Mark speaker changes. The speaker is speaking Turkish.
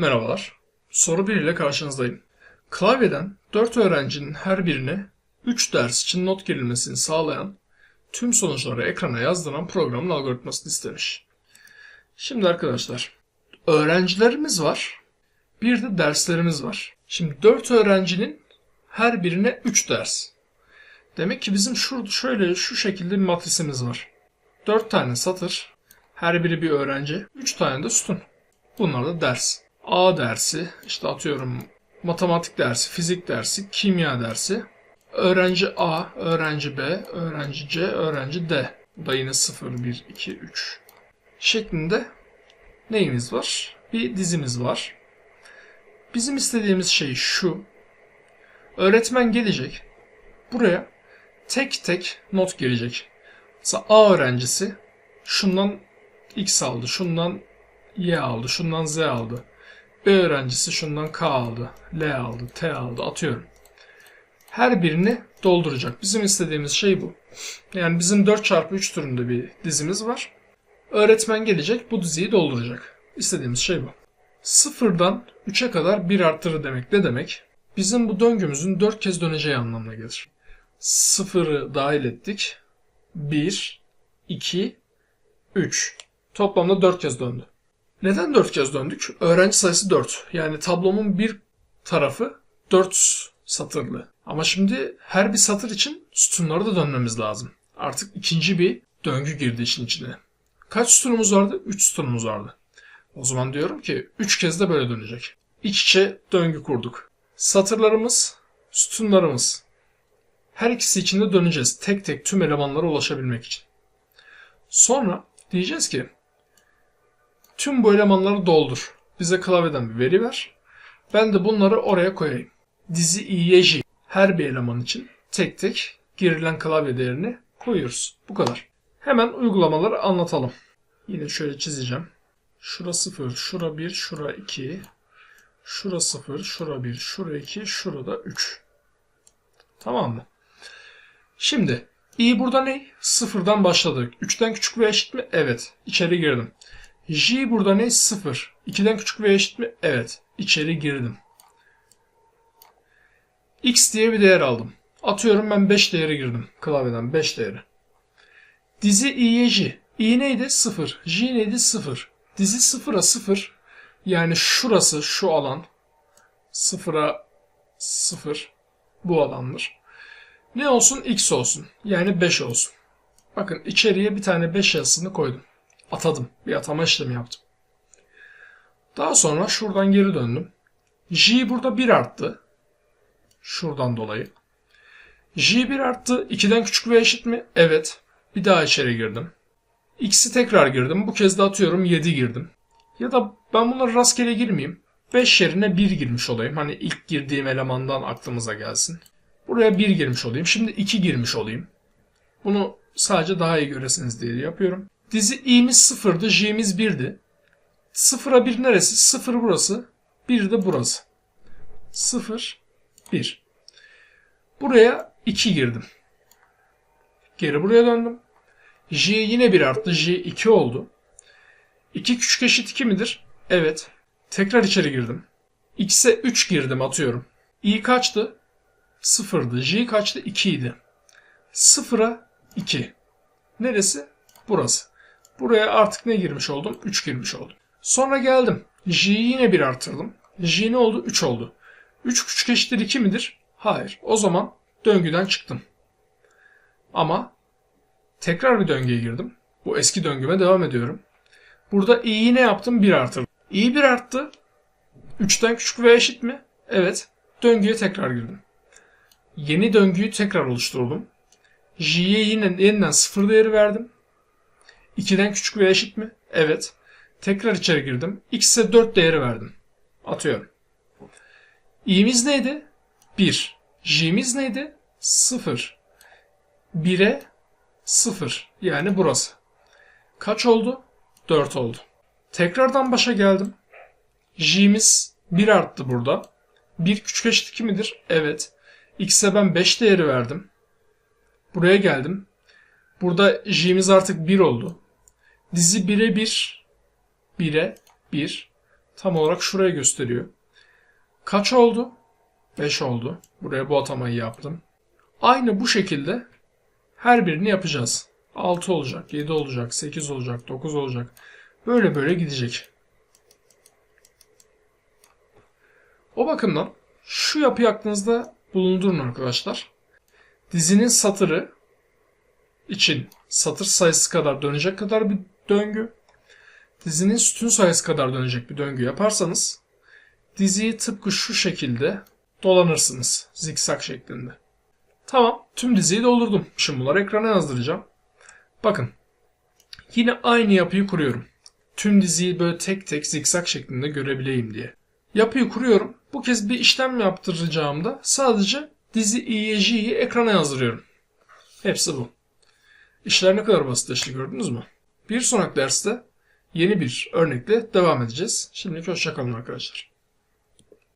Speaker 1: Merhabalar. Soru 1 ile karşınızdayım. Klavyeden 4 öğrencinin her birine 3 ders için not girilmesini sağlayan, tüm sonuçları ekrana yazdıran programın algoritmasını istemiş. Şimdi arkadaşlar, öğrencilerimiz var, bir de derslerimiz var. Şimdi 4 öğrencinin her birine 3 ders. Demek ki bizim şurada şöyle şu şekilde bir matrisimiz var. 4 tane satır, her biri bir öğrenci, 3 tane de sütun. Bunlar da ders. A dersi, işte atıyorum matematik dersi, fizik dersi, kimya dersi. Öğrenci A, öğrenci B, öğrenci C, öğrenci D. Da yine 0, 1, 2, 3 şeklinde neyimiz var? Bir dizimiz var. Bizim istediğimiz şey şu. Öğretmen gelecek. Buraya tek tek not gelecek. Mesela A öğrencisi şundan X aldı, şundan Y aldı, şundan Z aldı. B öğrencisi şundan K aldı, L aldı, T aldı atıyorum. Her birini dolduracak. Bizim istediğimiz şey bu. Yani bizim 4 çarpı 3 türünde bir dizimiz var. Öğretmen gelecek bu diziyi dolduracak. İstediğimiz şey bu. Sıfırdan 3'e kadar bir arttırı demek ne demek? Bizim bu döngümüzün 4 kez döneceği anlamına gelir. Sıfırı dahil ettik. 1, 2, 3. Toplamda 4 kez döndü. Neden 4 kez döndük? Öğrenci sayısı 4. Yani tablomun bir tarafı 4 satırlı. Ama şimdi her bir satır için sütunları da dönmemiz lazım. Artık ikinci bir döngü girdi işin içine. Kaç sütunumuz vardı? 3 sütunumuz vardı. O zaman diyorum ki 3 kez de böyle dönecek. İç içe döngü kurduk. Satırlarımız, sütunlarımız. Her ikisi için de döneceğiz. Tek tek tüm elemanlara ulaşabilmek için. Sonra diyeceğiz ki tüm bu elemanları doldur. Bize klavyeden bir veri ver. Ben de bunları oraya koyayım. Dizi i'ye j. Her bir eleman için tek tek girilen klavye değerini koyuyoruz. Bu kadar. Hemen uygulamaları anlatalım. Yine şöyle çizeceğim. Şura 0, şura 1, şura 2, şura 0, şura 1, şura 2, şurada 3. Tamam mı? Şimdi i burada ne? Sıfırdan başladık. 3'ten küçük ve eşit mi? Evet. İçeri girdim. J burada ne? 0. 2'den küçük ve eşit mi? Evet. İçeri girdim. X diye bir değer aldım. Atıyorum ben 5 değeri girdim. Klavyeden 5 değeri. Dizi i'ye j. i neydi? 0. j neydi? 0. Dizi 0'a 0. Yani şurası şu alan. 0'a 0. Bu alandır. Ne olsun? X olsun. Yani 5 olsun. Bakın içeriye bir tane 5 yazısını koydum. Atadım. Bir atama işlemi yaptım. Daha sonra şuradan geri döndüm. J burada 1 arttı. Şuradan dolayı. J 1 arttı. 2'den küçük ve eşit mi? Evet. Bir daha içeri girdim. X'i tekrar girdim. Bu kez de atıyorum 7 girdim. Ya da ben bunları rastgele girmeyeyim. 5 yerine 1 girmiş olayım. Hani ilk girdiğim elemandan aklımıza gelsin. Buraya 1 girmiş olayım. Şimdi 2 girmiş olayım. Bunu sadece daha iyi göresiniz diye yapıyorum. Dizi i'miz 0'dı, j'miz 1'di. 0'a 1 neresi? 0 burası, 1 de burası. 0, 1. Buraya 2 girdim. Geri buraya döndüm. J yine 1 arttı. J 2 oldu. 2 küçük eşit 2 midir? Evet. Tekrar içeri girdim. X'e 3 girdim atıyorum. i kaçtı? 0'dı. J kaçtı? 2 idi. 0'a 2. Neresi? Burası. Buraya artık ne girmiş oldum? 3 girmiş oldum. Sonra geldim. J'yi yine 1 artırdım. J ne oldu? 3 oldu. 3 küçük eşittir 2 midir? Hayır. O zaman döngüden çıktım. Ama tekrar bir döngüye girdim. Bu eski döngüme devam ediyorum. Burada i'yi ne yaptım? 1 artırdım. i 1 arttı. 3'ten küçük ve eşit mi? Evet. Döngüye tekrar girdim. Yeni döngüyü tekrar oluşturdum. J'ye yine yeniden 0 değeri verdim. 2'den küçük ve eşit mi? Evet. Tekrar içeri girdim. X'e 4 değeri verdim. Atıyorum. i'miz neydi? 1. J'miz neydi? 0. 1'e 0. Yani burası. Kaç oldu? 4 oldu. Tekrardan başa geldim. J'miz 1 arttı burada. 1 küçük eşit 2 midir? Evet. X'e ben 5 değeri verdim. Buraya geldim. Burada J'miz artık 1 oldu. Dizi 1'e 1. 1'e 1. tam olarak şuraya gösteriyor. Kaç oldu? 5 oldu. Buraya bu atamayı yaptım. Aynı bu şekilde her birini yapacağız. 6 olacak, 7 olacak, 8 olacak, 9 olacak. Böyle böyle gidecek. O bakımdan şu yapıyı aklınızda bulundurun arkadaşlar. Dizinin satırı için satır sayısı kadar dönecek kadar bir döngü. Dizinin sütun sayısı kadar dönecek bir döngü yaparsanız diziyi tıpkı şu şekilde dolanırsınız. Zikzak şeklinde. Tamam. Tüm diziyi doldurdum. Şimdi bunları ekrana yazdıracağım. Bakın. Yine aynı yapıyı kuruyorum. Tüm diziyi böyle tek tek zikzak şeklinde görebileyim diye. Yapıyı kuruyorum. Bu kez bir işlem yaptıracağımda sadece dizi IEJ'yi ekrana yazdırıyorum. Hepsi bu. İşler ne kadar basitleşti gördünüz mü? Bir sonraki derste yeni bir örnekle devam edeceğiz. Şimdilik hoşçakalın arkadaşlar.